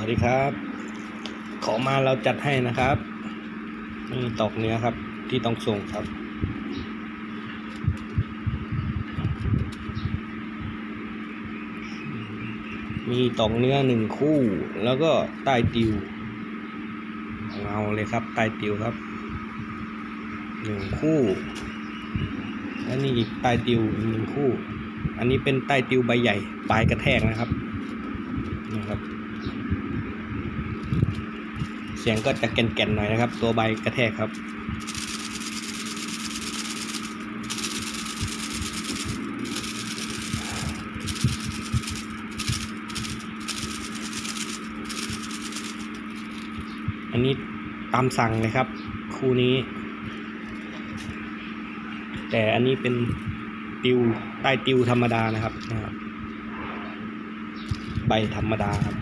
วัสดีครับ ขอมาเราจัดให้นะครับนี่ตอกเนื้อครับ ที่ต้องส่งครับ มีตอกเนื้อหนึ่งคู่ แล้วก็ใต้ติวเอาเลยครับใต้ติวครับหนึ่งคู่และนี่อีกใต้ติวอีกหนึ่งคู่ อันนี้เป็นใต้ติวใบใหญ่ปลายกระแทกนะครับนี่ครับ เสียงก็จะแก่นๆหน่อยนะครับ ตัวใบกระแทกครับ อันนี้ตามสั่งเลยครับ คู่นี้ แต่อันนี้เป็นติวใต้ติวธรรมดานะครับนะครับ ใบธรรมดาครับ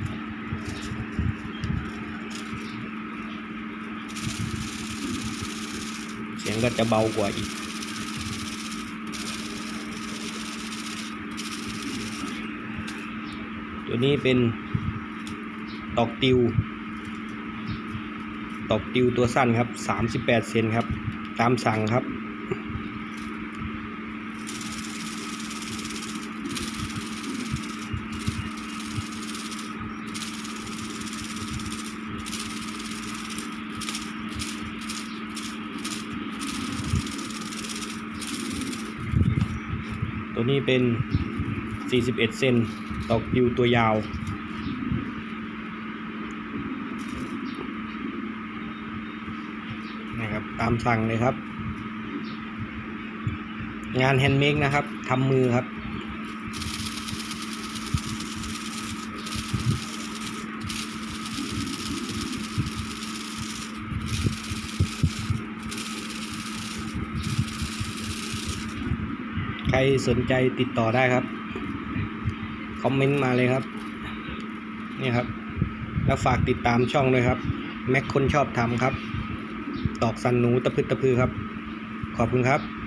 สียงก็จะเบากว่าอีก ตัวนี้เป็นตอกติว ตอกติวตัวสั้นครับ 38 เซนครับ ตามสั่งครับ ตัวนี้เป็น 41 เซนตอกติวตัวยาว นะครับ ตามสั่งเลยครับ งานแฮนด์เมดนะครับทำมือครับ ใครสนใจติดต่อได้ครับ คอมเมนต์มาเลยครับ นี่ครับ แล้วฝากติดตามช่องด้วยครับ แม็กคนชอบทำครับ ตอกสันหนูตะพึดตะพือครับ ขอบคุณครับ